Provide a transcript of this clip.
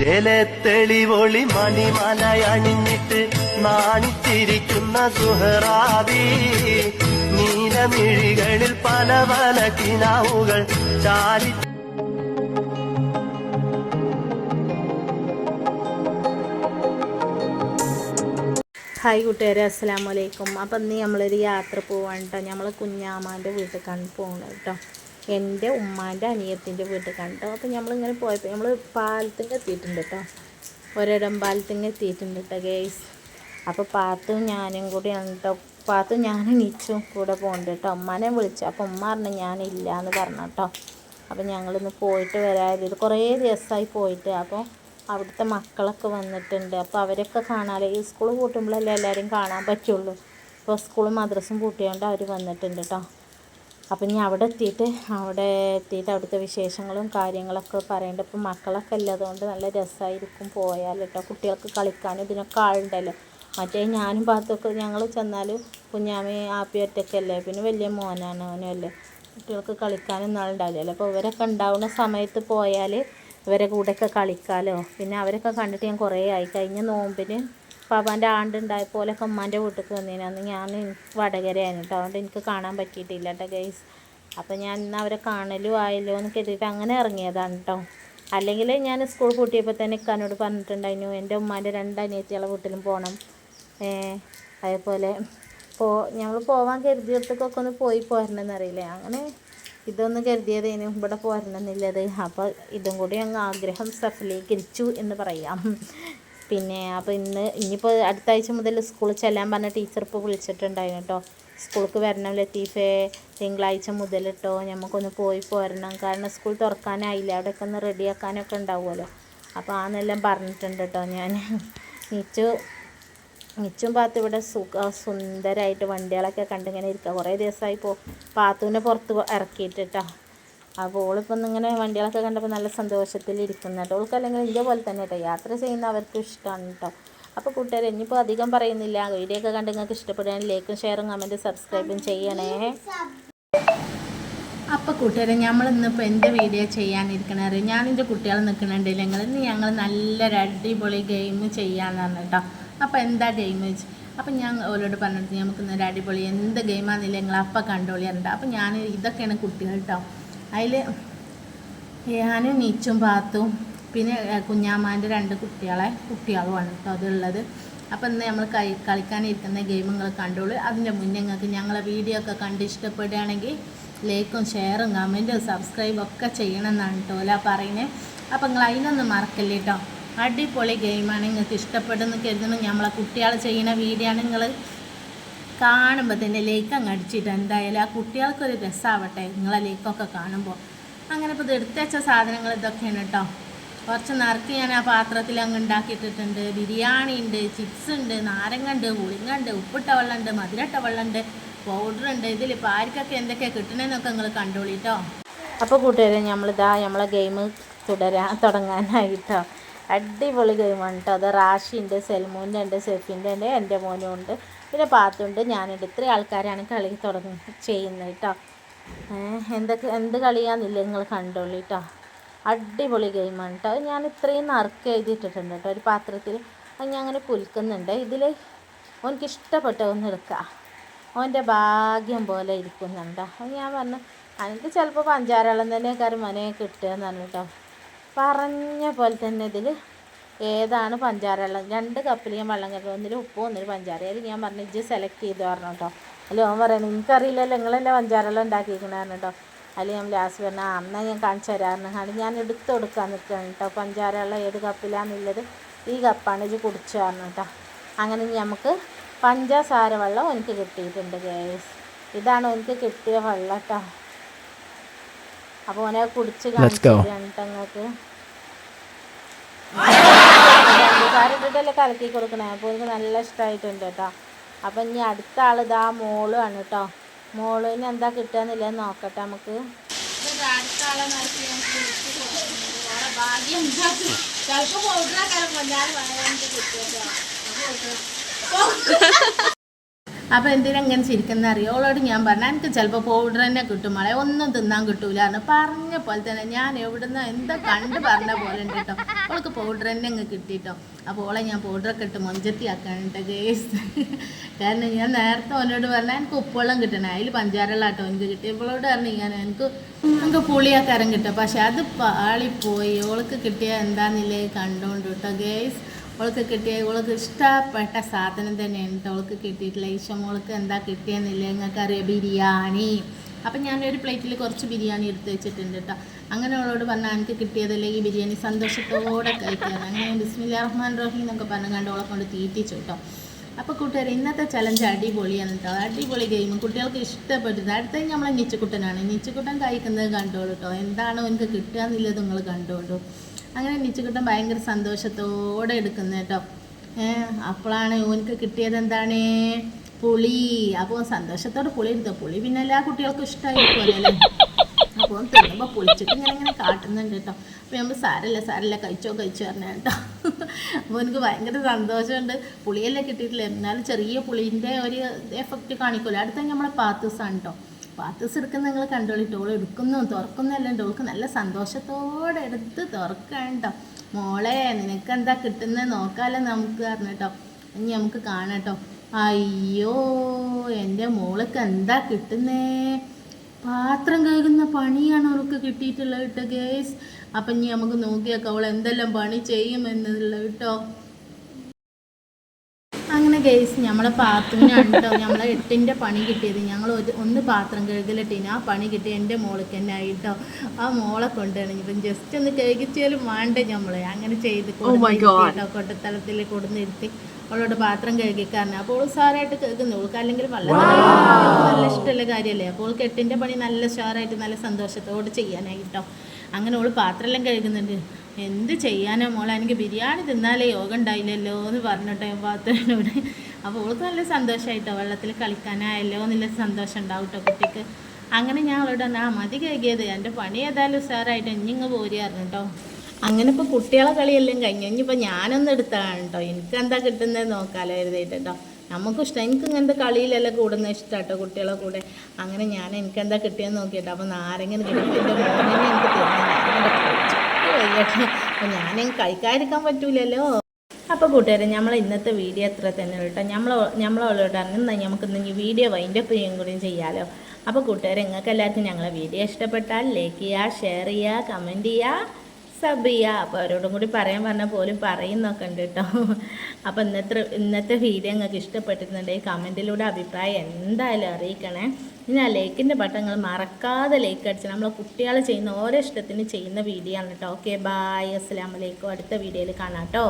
ജലത്തെളിവൊളി മണിമലയണിഞ്ഞിട്ട് നാണിച്ചിരിക്കുന്ന സുഹറാബി നീലമിഴികളിൽ പല പല കിനാവുകൾ ചാരി ഹായ് കൂട്ടുകാരെ അസ്സാം വലൈക്കും അപ്പം ഇന്ന് നമ്മളൊരു യാത്ര പോവാണ് കേട്ടോ നമ്മൾ കുഞ്ഞാമാന്റെ വീട്ടിൽ പോകുന്നത് കേട്ടോ എന്റെ ഉമ്മാന്റെ അനിയത്തിന്റെ വീട്ടിൽ കണ്ടോ. അപ്പം നമ്മളിങ്ങനെ പോയപ്പോൾ നമ്മൾ പാലത്തിന്റെ എത്തിയിട്ടുണ്ട് കേട്ടോ ഒരിടം പാലത്തിങ്ങ് എത്തിയിട്ടുണ്ട് കേട്ടോ ഗേസ് അപ്പോൾ പാത്തും ഞാനും കൂടി കേട്ടോ പാത്തും ഞാനും നീച്ചും കൂടെ പോകുന്നുണ്ട് കേട്ടോ ഉമ്മാനെ വിളിച്ചു. അപ്പോൾ ഉമ്മ പറഞ്ഞു ഞാനില്ല എന്ന് പറഞ്ഞു കേട്ടോ അപ്പോൾ ഞങ്ങളിന്ന് പോയിട്ട് വരാതിരുന്നു കുറേ ദിവസമായി പോയിട്ട്. അപ്പോൾ അവിടുത്തെ മക്കളൊക്കെ വന്നിട്ടുണ്ട്. അപ്പോൾ അവരൊക്കെ കാണാതെ ഈ സ്കൂൾ പൂട്ടുമ്പോഴല്ലേ എല്ലാവരും കാണാൻ പറ്റുള്ളൂ. ഇപ്പോൾ സ്കൂളും മദ്രസും കൂട്ടിയോണ്ട് അവർ വന്നിട്ടുണ്ട് കേട്ടോ അപ്പം ഞാൻ അവിടെ എത്തിയിട്ട് അവിടെ എത്തിയിട്ട് അവിടുത്തെ വിശേഷങ്ങളും കാര്യങ്ങളൊക്കെ പറയേണ്ട. ഇപ്പം മക്കളൊക്കെ ഉള്ളതുകൊണ്ട് നല്ല രസമായിരിക്കും പോയാൽ കേട്ടോ കുട്ടികൾക്ക് കളിക്കാനും ഇതിനൊക്കെ ആളുണ്ടല്ലോ. മറ്റേ ഞാനും പാത്തൊക്കെ ഞങ്ങൾ ചെന്നാലും കുഞ്ഞാമി ആപ്പി ഒറ്റയ്ക്കല്ലേ പിന്നെ വലിയ മോനാണ് അവനും അല്ലേ കുട്ടികൾക്ക് കളിക്കാനും ആളുണ്ടാവില്ലല്ലോ. അപ്പോൾ ഇവരൊക്കെ ഉണ്ടാവുന്ന സമയത്ത് പോയാൽ ഇവരെ കൂടെയൊക്കെ കളിക്കാമല്ലോ പിന്നെ അവരൊക്കെ കണ്ടിട്ട് ഞാൻ കുറേ ആയി. കഴിഞ്ഞ നോമ്പിന് പാപ്പാന്റെ ആണ്ടുണ്ടായ പോലെയൊക്കെ ഉമ്മാന്റെ വീട്ടിലേക്ക് വന്നേനെ. അന്ന് ഞാൻ വടകരയാണ് കേട്ടോ അതുകൊണ്ട് എനിക്ക് കാണാൻ പറ്റിയിട്ടില്ല കേട്ടോ ഗൈസ് അപ്പോൾ ഞാൻ ഇന്ന് അവരെ കാണലും ആയല്ലോ എന്ന് കരുതിയിട്ട് അങ്ങനെ ഇറങ്ങിയതാണ് കേട്ടോ അല്ലെങ്കിൽ ഞാൻ സ്കൂൾ പൂട്ടിയപ്പോൾ തന്നെ ഇക്കാനോട് പറഞ്ഞിട്ടുണ്ടായിരുന്നു എന്റെ ഉമ്മാന്റെ രണ്ട് അനിയത്തികളെ വീട്ടിലും പോകണം അതേപോലെ പോ ഞങ്ങൾ പോവാൻ കരുതിയിടത്തേക്കൊക്കെ ഒന്ന് പോയി പോരണമെന്നറിയില്ലേ അങ്ങനെ ഇതൊന്ന് കരുതിയതേനു ഇവിടെ പോരണമെന്നില്ലത് അപ്പോൾ ഇതും കൂടി അങ്ങ് ആഗ്രഹം സഫലീകരിച്ചു എന്ന് പറയാം. പിന്നെ അപ്പോൾ ഇന്ന് ഇനിയിപ്പോൾ അടുത്ത ആഴ്ച മുതൽ സ്കൂളിൽ ചെല്ലാൻ പറഞ്ഞ ടീച്ചർ ഇപ്പോൾ വിളിച്ചിട്ടുണ്ടായിരുന്നു കേട്ടോ. സ്കൂൾക്ക് വരണം ലത്തീഫേ തിങ്കളാഴ്ച മുതൽ കേട്ടോ നമുക്കൊന്ന് പോയി പോരണം. കാരണം സ്കൂൾ തുറക്കാനായില്ല അവിടെയൊക്കെ ഒന്ന് റെഡിയാക്കാനൊക്കെ ഉണ്ടാവുമല്ലോ. അപ്പോൾ ആന്നെല്ലാം പറഞ്ഞിട്ടുണ്ട് കേട്ടോ ഞാൻ. നീച്ചു നിച്ചും പാത്തു ഇവിടെ സുഖ സുന്ദരമായിട്ട് വണ്ടികളൊക്കെ കണ്ടിങ്ങനെ ഇരിക്കുക കുറേ ദിവസമായി പോ പാത്തുവിനെ പുറത്ത് ഇറക്കിയിട്ടാ അപ്പോൾ ഓളിപ്പം ഇങ്ങനെ വണ്ടികളൊക്കെ കണ്ടപ്പോൾ നല്ല സന്തോഷത്തിൽ ഇരിക്കുന്ന കേട്ടോ ഓൾക്ക് അല്ലെങ്കിൽ ഇതേപോലെ തന്നെ കേട്ടോ യാത്ര ചെയ്യുന്ന അവർക്കും ഇഷ്ടമാണ് കേട്ടോ അപ്പോൾ കൂട്ടുകാർ ഇനിയിപ്പോൾ അധികം പറയുന്നില്ല. വീഡിയോ ഒക്കെ കണ്ട് നിങ്ങൾക്ക് ഇഷ്ടപ്പെടുകയാണെങ്കിൽ ലൈക്കും ഷെയറും കമന്റും സബ്സ്ക്രൈബും ചെയ്യണേ. അപ്പോൾ കൂട്ടുകാരെ നമ്മൾ ഇന്നിപ്പോൾ എന്റെ വീഡിയോ ചെയ്യാനിരിക്കണത്? ഞാൻ എന്റെ കുട്ടികൾ നിൽക്കണുണ്ടെങ്കിൽ ഇന്ന് ഞങ്ങൾ നല്ലൊരു അടിപൊളി ഗെയിം ചെയ്യാമെന്ന് പറഞ്ഞു കേട്ടോ അപ്പോൾ എന്താ ഗെയിം വെച്ച് അപ്പം ഞാൻ ഓരോട് പറഞ്ഞിട്ട് നമുക്ക് ഇന്നൊരു അടിപൊളി എന്ത് ഗെയിമാണെന്നില്ല ഞങ്ങൾ അപ്പം കണ്ടോളിയുണ്ട് അപ്പം ഞാൻ ഇതൊക്കെയാണ് കുട്ടികൾ കേട്ടോ അതിൽ ഞാനും നീച്ചും പാത്തും പിന്നെ കുഞ്ഞാമ്മാന്റെ രണ്ട് കുട്ടികളെ കുട്ടികളുമാണ് കേട്ടോ അതുള്ളത്. അപ്പം ഇന്ന് നമ്മൾ കളി കളിക്കാനിരിക്കുന്ന ഗെയിം നിങ്ങൾ കണ്ടോളൂ. അതിന്റെ മുന്നേ നിങ്ങൾക്ക് ഞങ്ങളെ വീഡിയോ ഒക്കെ കണ്ട് ഇഷ്ടപ്പെടുകയാണെങ്കിൽ ലൈക്കും ഷെയറും കമന്റും സബ്സ്ക്രൈബും ഒക്കെ ചെയ്യണമെന്നാണ് കേട്ടോ അല്ല പറയുന്നത് അപ്പം നിങ്ങൾ അതിനൊന്നും മറക്കല്ലേ കേട്ടോ അടിപൊളി ഗെയിമാണ് നിങ്ങൾക്ക് ഇഷ്ടപ്പെടുന്നു കരുതുന്നു. നമ്മളെ കുട്ടികൾ ചെയ്യുന്ന വീഡിയോ ആണ് നിങ്ങൾ കാണുമ്പോൾ തന്നെ ലേക്ക് അങ്ങ് അടിച്ചിട്ട് എന്തായാലും ആ കുട്ടികൾക്കൊരു രസമാവട്ടെ നിങ്ങളെ ലേക്കൊക്കെ കാണുമ്പോൾ അങ്ങനെ ഇപ്പോൾ ഇത് സാധനങ്ങൾ ഇതൊക്കെയാണ് കേട്ടോ കുറച്ച് നിറക്കി ഞാൻ ആ പാത്രത്തിൽ അങ്ങ് ഉണ്ടാക്കിയിട്ടിട്ടുണ്ട്. ബിരിയാണി ഉണ്ട് ചിപ്സ് ഉണ്ട് നാരങ്ങ ഉണ്ട് പുളിങ്ങ ഉണ്ട് ഉപ്പിട്ട വെള്ളം ഉണ്ട് മധുരട്ട വെള്ളം ഉണ്ട് പൗഡർ ഉണ്ട്. ഇതിൽ ഇപ്പോൾ ആർക്കൊക്കെ എന്തൊക്കെയാണ് കിട്ടണമെന്നൊക്കെ നിങ്ങൾ കണ്ടോളി കേട്ടോ അപ്പോൾ കൂട്ടുകാരെ നമ്മളിതാ നമ്മളെ ഗെയിം തുടരാൻ തുടങ്ങാനായിട്ടോ. അടിപൊളി ഗെയിമാണ് കേട്ടോ അത് റാഷിന്റെ സെൽമൂന്റെ ഉണ്ട് സെഫിന്റെ ഉണ്ട് എന്റെ മോനും ഉണ്ട്. പിന്നെ പാത്തുണ്ട് ഞാനുണ്ട് ഇത്രയും ആൾക്കാരാണ് കളി തുടങ്ങി ചെയ്യുന്നത് കേട്ടോ. എന്തൊക്കെ എന്ത് കളിയാന്നില്ല നിങ്ങൾ കണ്ടോളൂ കേട്ടോ. അടിപൊളി ഗെയിമാണ് കേട്ടോ. ഞാൻ ഇത്രയും നറുക്ക് എഴുതിയിട്ടിട്ടുണ്ട് കേട്ടോ. ഒരു പാത്രത്തിൽ അത് ഞാൻ അങ്ങനെ പുൽക്കുന്നുണ്ട്. ഇതിൽ ഓനിക്ക് ഇഷ്ടപ്പെട്ട ഒന്ന് എടുക്കുക ഓന്റെ ഭാഗ്യം പോലെ ഇരിക്കുന്നുണ്ട്. അത് ഞാൻ പറഞ്ഞു എനിക്ക് ചിലപ്പോൾ പഞ്ചാരളം തന്നെ കാര്യം മനയെ കിട്ടുക എന്ന് പറഞ്ഞു കേട്ടോ. പറഞ്ഞ പോലെ തന്നെ ഇതിൽ ഏതാണ് പഞ്ചാര വെള്ളം? രണ്ട് കപ്പിൽ ഞാൻ വെള്ളം കരുതും ഒന്നിൽ ഉപ്പും ഒന്നിൽ പഞ്ചാര. അതിൽ ഞാൻ പറഞ്ഞു ഇജ്ജ് സെലക്ട് ചെയ്ത് പറഞ്ഞു കേട്ടോ അല്ല ഓൻ പറയുന്നത് എനിക്കറിയില്ലല്ലോ നിങ്ങളല്ലേ പഞ്ചാര വെള്ളം ഉണ്ടാക്കിയിരിക്കണ കേട്ടോ അതിൽ ഞാൻ ലാസ്റ്റ് പറഞ്ഞു ആ എന്നാൽ ഞാൻ കാണിച്ചു തരാമെന്ന് കാണി ഞാൻ എടുത്ത് കൊടുക്കാൻ നിൽക്കുകയാണ് കേട്ടോ പഞ്ചാര വെള്ളം ഏത് കപ്പിലാണെന്നുള്ളത് ഈ കപ്പാണ് ഇത് കുടിച്ചു പറഞ്ഞു കേട്ടോ അങ്ങനെ നമുക്ക് പഞ്ചസാര വെള്ളം എനിക്ക് കിട്ടിയിട്ടുണ്ട് ഗ്യാസ് ഇതാണ് എനിക്ക് കിട്ടിയ വെള്ളം കേട്ടോ അപ്പോൾ ഓനെ കുടിച്ച് കാണിച്ചു കേട്ടോ നിങ്ങൾക്ക് പഞ്ചസാര ഇട്ടിട്ടല്ലേ കലക്കി കൊടുക്കണേ? അപ്പോൾ എനിക്ക് നല്ല ഇഷ്ടമായിട്ടുണ്ട് കേട്ടോ അപ്പം ഇനി അടുത്ത ആൾ ഇതാ മോളുമാണ് കേട്ടോ മോളിന് എന്താ കിട്ടുകയെന്നില്ല നോക്കട്ടെ നമുക്ക്. ചിലപ്പോൾ അപ്പോൾ എന്തിനാ ഇങ്ങനെ ചിരിക്കുന്ന അറിയോ? അവളോട് ഞാൻ പറഞ്ഞു എനിക്ക് ചിലപ്പോൾ പൗഡർ തന്നെ കിട്ടും മഴ ഒന്നും തിന്നാൻ കിട്ടൂല എന്ന് പറഞ്ഞ പോലെ തന്നെ ഞാൻ എവിടുന്ന് എന്താ കണ്ട് പറഞ്ഞ പോലെ ഉണ്ട് കേട്ടോ. അവൾക്ക് പൗഡർ തന്നെ അങ്ങ് കിട്ടിയിട്ടോ അപ്പോൾ ഓളെ ഞാൻ പൗഡറൊക്കെ ഇട്ട് മൊഞ്ചത്തി ആക്കാനുണ്ട് ഗേസ് കാരണം ഞാൻ നേരത്തെ അവനോട് പറഞ്ഞാൽ എനിക്ക് ഉപ്പുവെള്ളം കിട്ടണം അതിൽ പഞ്ചാരള്ളാട്ടോ എനിക്ക് കിട്ടി. ഇവളോട് പറഞ്ഞു ഞാൻ എനിക്ക് നമുക്ക് പുളിയാക്കാരം കിട്ടും. പക്ഷെ അത് പാളിപ്പോയി. ഓൾക്ക് കിട്ടിയ എന്താന്നില്ലേ കണ്ടോണ്ട് കേട്ടോ ഗേസ് അവൾക്ക് കിട്ടിയ അവൾക്ക് ഇഷ്ടപ്പെട്ട സാധനം തന്നെയാണ് കേട്ടോ അവൾക്ക് കിട്ടിയിട്ടില്ല ഈശോ മോൾക്ക് എന്താ കിട്ടിയെന്നില്ല? നിങ്ങൾക്ക് അറിയാം ബിരിയാണി. അപ്പം ഞാനൊരു പ്ലേറ്റിൽ കുറച്ച് ബിരിയാണി എടുത്ത് വെച്ചിട്ടുണ്ട് കേട്ടോ അങ്ങനെ അവളോട് പറഞ്ഞാൽ എനിക്ക് കിട്ടിയതല്ലേ ഈ ബിരിയാണി? സന്തോഷത്തോടെ കഴിക്കാൻ. അങ്ങനെ ബിസ്മില്ല റഹ്മാൻ റഹീം എന്നൊക്കെ പറഞ്ഞു കണ്ട് അവളെ കൊണ്ട് തീറ്റിച്ചു കേട്ടോ അപ്പോൾ കൂട്ടുകാർ ഇന്നത്തെ ചലഞ്ച് അടിപൊളിയാണ് കേട്ടോ അടിപൊളി ഗെയിം കുട്ടികൾക്ക് ഇഷ്ടപ്പെട്ടത്. അടുത്ത നമ്മളെ നിച്ചുക്കുട്ടനാണ് നിച്ചുക്കുട്ടൻ കഴിക്കുന്നത് കണ്ടോളൂ കേട്ടോ എന്താണോ എനിക്ക് കിട്ടുക എന്നുള്ളത് നിങ്ങൾ കണ്ടോളൂ. അങ്ങനെ നിച്ചുക്കുട്ടൻ ഭയങ്കര സന്തോഷത്തോടെ എടുക്കുന്നു കേട്ടോ. അപ്പോഴാണ് ഓനിക്ക് കിട്ടിയത് എന്താണ്? പുളി. അപ്പോൾ സന്തോഷത്തോടെ പുളി എടുത്തോ. പുളി പിന്നെ എല്ലാ കുട്ടികൾക്കും ഇഷ്ടമായിരിക്കുമല്ലോ അല്ലേ? അപ്പോൾ തിന്നുമ്പോൾ പൊളിച്ചിട്ട് ഇങ്ങനെ ഇങ്ങനെ കാട്ടുന്നുണ്ട് കേട്ടോ. അപ്പോൾ നമ്മൾ സാരല്ല സാരല്ല കഴിച്ചോ കഴിച്ചോ പറഞ്ഞ കേട്ടോ. അപ്പോൾ എനിക്ക് ഭയങ്കര സന്തോഷമുണ്ട്. പുളിയെല്ലാം കിട്ടിയിട്ടില്ല. എന്നാലും ചെറിയ പുളിന്റെ ഒരു എഫക്റ്റ് കാണിക്കുമല്ലോ അടുത്ത നമ്മളെ പാത്തൂസാണ് കേട്ടോ. പാത്തൂസ് എടുക്കുന്ന നിങ്ങൾ കണ്ടോളിട്ടോ ഓൾ എടുക്കുന്നു തുറക്കുന്നല്ല ഉണ്ട് ഓൾക്ക് നല്ല സന്തോഷത്തോടെ എടുത്ത് തുറക്കണ്ടോ മോളെ നിനക്ക് എന്താ കിട്ടുന്നത് നോക്കാമല്ലോ നമുക്ക് അറിഞ്ഞിട്ടോ ഇനി നമുക്ക് കാണട്ടോ അയ്യോ എന്റെ മോൾക്ക് എന്താ കിട്ടുന്നേ? പാത്രം കഴുകുന്ന പണിയാണ് അവൾക്ക് കിട്ടിയിട്ടുള്ളത് കേട്ടോ ഗേസ്. അപ്പം ഇനി നമുക്ക് നോക്കിയേക്കാം. അവൾ എന്തെല്ലാം പണി ചെയ്യുമെന്നുള്ളത് കേട്ടോ ഗേസ് നമ്മളെ പാത്രത്തിനാണ് ഞമ്മളെ നമ്മളെ എട്ടിന്റെ പണി കിട്ടിയത്. ഞങ്ങൾ ഒരു ഒന്ന് പാത്രം കഴുകലിട്ടിന്. ആ പണി കിട്ടി എന്റെ മോൾക്ക് തന്നെ ആയിട്ടോ. ആ മോളെ കൊണ്ടാണ് ഇപ്പം ജസ്റ്റ് ഒന്ന് കഴുകിച്ചാലും വേണ്ടേ നമ്മളെ അങ്ങനെ ചെയ്ത് കേട്ടോ കൊട്ടത്തലത്തിൽ കൊടുന്നിരുത്തി. അവളോട് പാത്രം കഴുകിക്കാരനെ. അപ്പോൾ ഓൾ സാറായിട്ട് കേൾക്കുന്നു ഓൾക്ക് അല്ലെങ്കിൽ വളരെ നല്ല ഇഷ്ടമുള്ള കാര്യമല്ലേ? അപ്പോൾ ഓൾക്ക് എട്ടിന്റെ പണി നല്ല ഷാറായിട്ട് നല്ല സന്തോഷത്തോട് ചെയ്യാനായിട്ടോ. അങ്ങനെ ഓൾ പാത്രമെല്ലാം കഴുകുന്നുണ്ട്. എന്ത് ചെയ്യാനോ മോളെ? എനിക്ക് ബിരിയാണി തിന്നാലേ യോഗ ഉണ്ടായില്ലല്ലോ എന്ന് പറഞ്ഞിട്ട് ഞാൻ പാത്രനോട് അപ്പോൾ ഓൾക്ക് നല്ല സന്തോഷമായിട്ടോ വെള്ളത്തിൽ കളിക്കാനായല്ലോ എന്നുള്ള സന്തോഷം ഉണ്ടാവും കേട്ടോ കുട്ടിക്ക്. അങ്ങനെ ഞാൻ അവളോട് ആ മതി കഴുകിയത് എന്റെ പണി ഏതായാലും ഉഷാറായിട്ട് ഇഞ്ഞിങ്ങ് പോരുകയായിരുന്നു കേട്ടോ അങ്ങനെ ഇപ്പോൾ കുട്ടികളെ കളിയെല്ലാം കഴിഞ്ഞു. ഇനിയിപ്പോൾ ഞാനൊന്നും എടുത്താണ് കേട്ടോ എനിക്ക് എന്താ കിട്ടുന്നത് നോക്കാലോ എഴുതിയിട്ട് കേട്ടോ നമുക്കിഷ്ടം ഇഷ്ടം. എനിക്ക് ഇങ്ങനത്തെ കളിയിലെല്ലാം കൂടുന്ന ഇഷ്ടം കേട്ടോ കുട്ടികളെ കൂടെ. അങ്ങനെ ഞാൻ എനിക്ക് എന്താ കിട്ടിയെന്ന് നോക്കിയിട്ടോ അപ്പോൾ നാരങ്ങനെ കിട്ടിയിട്ട് എനിക്ക് എനിക്ക് തരുന്നത് അപ്പം ഞാനും കഴിക്കാതിരിക്കാൻ പറ്റൂലല്ലോ. അപ്പോൾ കൂട്ടുകാരെ നമ്മൾ ഇന്നത്തെ വീഡിയോ എത്ര തന്നെ കേട്ടോ നമ്മൾ നമ്മളവളോട് അങ്ങനെ നമുക്ക് ഇന്നെങ്കിൽ വീഡിയോ വൈന്റെ ചെയ്യും കൂടി ചെയ്യാമല്ലോ അപ്പോൾ കൂട്ടുകാരെ നിങ്ങൾക്ക് എല്ലാവർക്കും ഞങ്ങളെ വീഡിയോ ഇഷ്ടപ്പെട്ടാൽ ലൈക്ക് ചെയ്യുക ഷെയർ ചെയ്യുക കമന്റ് ചെയ്യുക. സബ് ചെയ്യുക അപ്പോൾ അവരോടും കൂടി പറയാൻ പറഞ്ഞാൽ പോലും പറയുന്നൊക്കെ ഉണ്ട് കേട്ടോ അപ്പോൾ ഇന്നത്തെ ഇന്നത്തെ വീഡിയോ നിങ്ങൾക്ക് ഇഷ്ടപ്പെട്ടിട്ടുണ്ടെങ്കിൽ കമന്റിലൂടെ അഭിപ്രായം എന്തായാലും അറിയിക്കണേ. ഇനി ആ ലൈക്കിന്റെ ബട്ടൺ നിങ്ങൾ മറക്കാതെ ലൈക്ക് അടിച്ച് നമ്മളെ കുട്ടികൾ ചെയ്യുന്ന ഓരോ ഇഷ്ടത്തിന് ചെയ്യുന്ന വീഡിയോ ആണ് കേട്ടോ ഓക്കെ ബായ് അസ്സാം വലൈക്കും അടുത്ത വീഡിയോയിൽ കാണാം കേട്ടോ